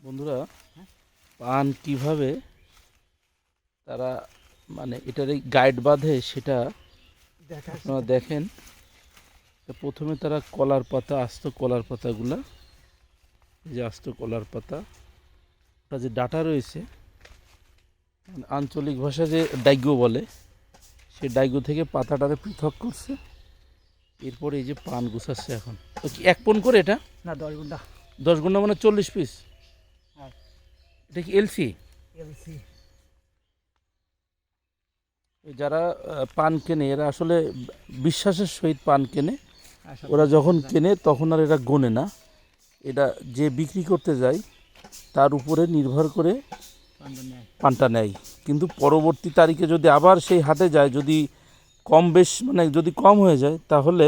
বন্ধুরা পান কীভাবে তারা মানে এটার এই গাইড বাঁধে সেটা আপনারা দেখেন। প্রথমে তারা কলার পাতা আস্ত কলার পাতাগুলা এই যে আস্ত কলার পাতা ওটা যে ডাটা রয়েছে আঞ্চলিক ভাষা যে ডাইগো বলে সে ডাইগো থেকে পাতাটারে পৃথক করছে। এরপরে এই যে পান গুছাচ্ছে এখন। তো কি এক পন করে এটা? না দশ ঘণ্টা দশ ঘণ্টা মানে চল্লিশ পিস হ্যাঁ। এটা কি এলসি? এলসি। যারা পান কেনে এরা আসলে বিশ্বাসের সহিত পান কেনে। ওরা যখন কেনে তখন আর এরা গোনে না। এটা যে বিক্রি করতে যায় তার উপরে নির্ভর করে পানটা নেয়। কিন্তু পরবর্তী তারিখে যদি আবার সেই হাটে যায় যদি কম বেশ মানে যদি কম হয়ে যায় তাহলে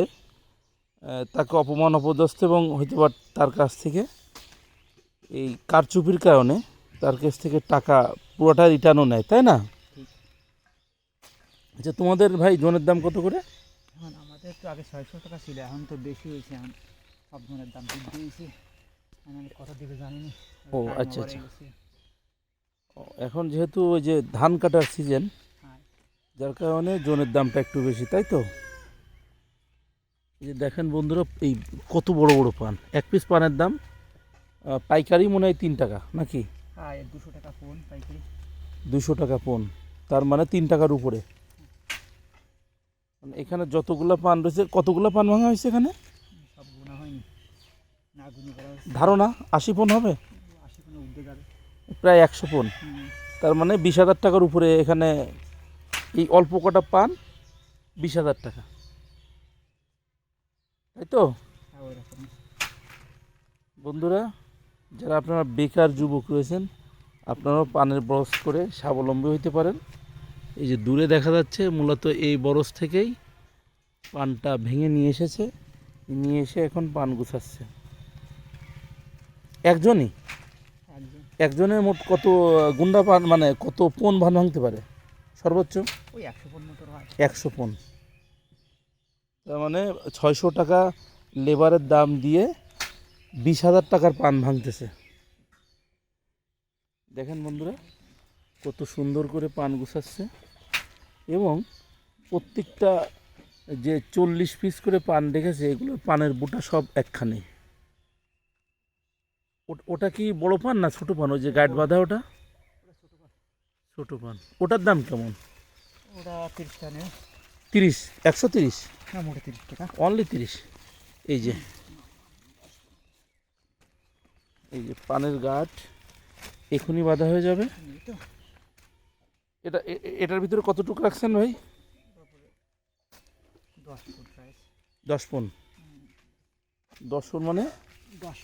তাকে অপমান অপদস্থ এবং হয়তো বা তার কাছ থেকে এই কারচুপির কারণে তার কাছ থেকে টাকা পুরোটা রিটার্নও নেয় তাই না? আচ্ছা তোমাদের ভাই জোনের দাম কত করে? এখন আমাদের তো আগে ছয়শো টাকা ছিল এখন তো বেশি হয়েছে এখন সব ধরনের দাম বৃদ্ধি হয়েছে। আমি কত দিকে জানিনি ও, আচ্ছা, আচ্ছা। এখন যেহেতু ওই যে ধান কাটার সিজন হ্যাঁ। যার কারণে জনের দামটা একটু বেশি তাই তো? এই যে দেখেন বন্ধুরা এই কত বড় বড় পান। এক পিস পানের দাম পাইকারি মনে হয় তিন টাকা নাকি? হ্যাঁ দুশো টাকা ফোন পাইকারি। দুশো টাকা পন তার মানে তিন টাকার উপরে। মানে এখানে যতগুলো পান রয়েছে কতগুলো পান ভাঙা হয়েছে এখানে? সব গুণা হয়নি। না গুণি করা ধারণা আশি পন হবে? আশি যাবে। প্রায় একশো পন তার মানে বিশ হাজার টাকার উপরে এখানে এই অল্প কটা পান বিশ হাজার টাকা। তাই তো? হ্যাঁ বন্ধুরা যারা আপনারা বেকার যুবক রয়েছেন আপনারাও পানের বরস করে স্বাবলম্বী হইতে পারেন। এই যে দূরে দেখা যাচ্ছে মূলত এই বরস থেকেই পানটা ভেঙে নিয়ে এসেছে। নিয়ে এসে এখন পান গুছাচ্ছে। একজনই? একজনের মোট কত গুন্ডা পান মানে কত পন ভান ভাঙতে পারে? সর্বোচ্চ? একশো পন। তার মানে ছয়শো টাকা লেবারের দাম দিয়ে বিশ হাজার টাকার পান ভাঙতেছে। দেখেন বন্ধুরা কত সুন্দর করে পান গুছাচ্ছে এবং প্রত্যেকটা যে চল্লিশ পিস করে পান রেখেছে এগুলো পানের বুটা সব একখানে। ওট- কি বড় পান না ছোট পান? ওই যে গাইড বাঁধা ওটা? ছোট পান। ওটার দাম কেমন? ওটা তিরিশ তিরিশ? একশো তিরিশ? অনলি তিরিশ? এই যে। এই যে পানের গাঠ এখনই বাঁধা হয়ে যাবে। এটা এটার ভিতরে কতটুকু রাখছেন ভাই? দশ পন দশ পন মানে? দশ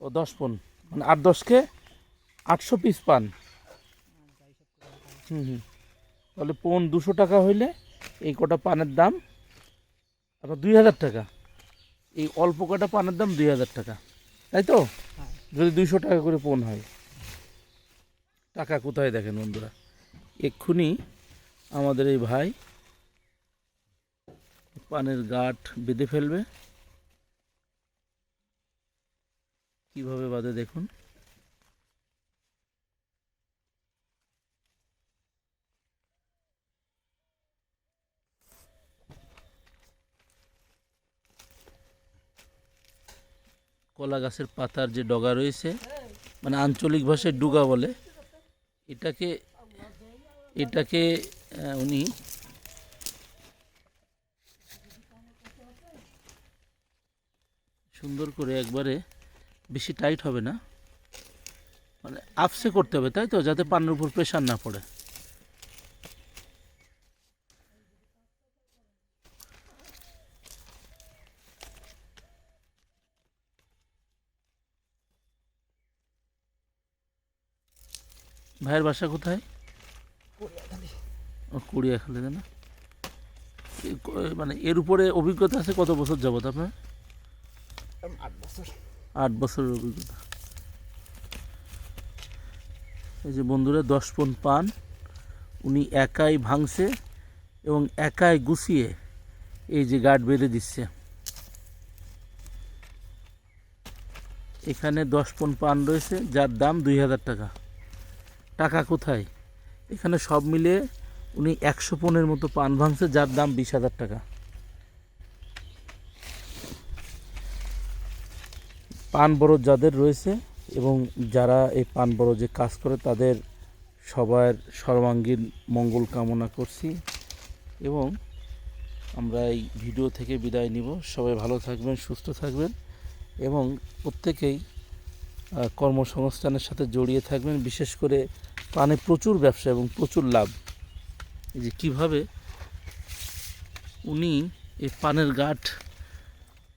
ও, দশ পন মানে আট দশকে আটশো পিস পান। হুম হুম। তাহলে পন দুশো টাকা হইলে এই কটা পানের দাম আপনার দুই হাজার টাকা। এই অল্প কাটা পানের দাম দুই হাজার টাকা। তাই তো। যদি দুইশো টাকা করে পণ হয়। টাকা কোথায় দেখেন বন্ধুরা? এক্ষুনি আমাদের এই ভাই পানের গাঠ বেঁধে ফেলবে। কীভাবে বাঁধে দেখুন। কলা গাছের পাতার যে ডগা রয়েছে মানে আঞ্চলিক ভাষায় ডুগা বলে, এটাকে এটাকে উনি সুন্দর করে একবারে বেশি টাইট হবে না। মানে আপসে করতে হবে, তাই তো? যাতে পানের উপর প্রেশার না পড়ে। ভাইয়ের বাসা কোথায়? ও কুড়িয়া খেলে না? মানে এর উপরে অভিজ্ঞতা আছে কত বছর যাবত আপনার? আট বছর। আট বছরের অভিজ্ঞতা। এই যে বন্ধুরা দশ পন পান। উনি একাই ভাঙছে এবং একাই গুছিয়ে এই যে গার্ড বেঁধে দিচ্ছে। এখানে দশ পন পান রয়েছে যার দাম দুই হাজার টাকা। টাকা কোথায়? এখানে সব মিলে উনি একশো পনেরো মতো পান ভাঙছে, যার দাম বিশ হাজার টাকা। পান বড় যাদের রয়েছে এবং যারা এই পান যে কাজ করে, তাদের সবার সর্বাঙ্গীন মঙ্গল কামনা করছি এবং আমরা এই ভিডিও থেকে বিদায় নিব। সবাই ভালো থাকবেন, সুস্থ থাকবেন এবং প্রত্যেকেই কর্মসংস্থানের সাথে জড়িয়ে থাকবেন। বিশেষ করে পানে প্রচুর ব্যবসা এবং প্রচুর লাভ। যে কীভাবে উনি এই পানের গাঠ